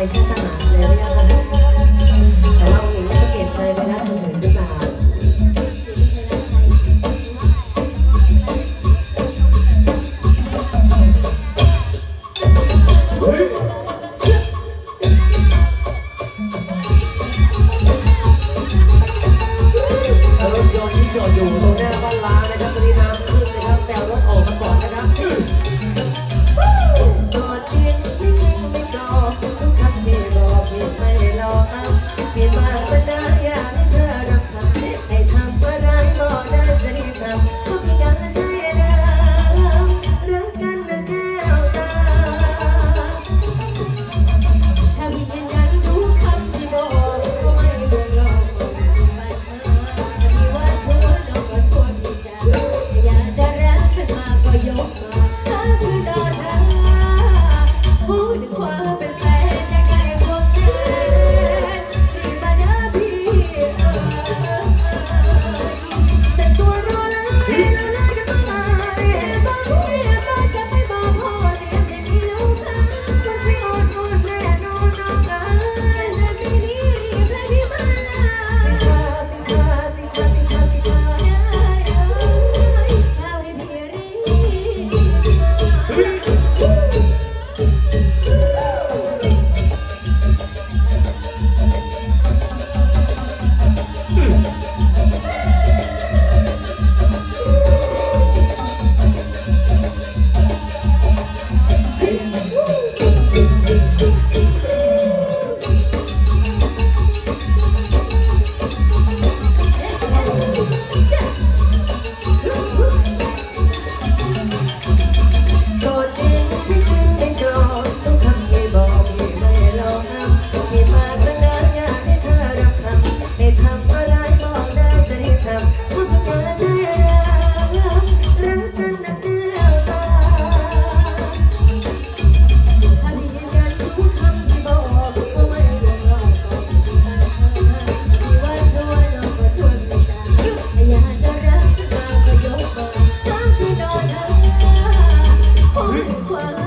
ใจชาติทหารแล้วไม่ยากนะแต่ว่าองค์หญิงก็เปลี่ยนใจไปรักคนอื่นหรือเปล่าแล้วรถยนต์ที่จอดอยู่ตรงหน้าบ้านล้านะครับ 呼唤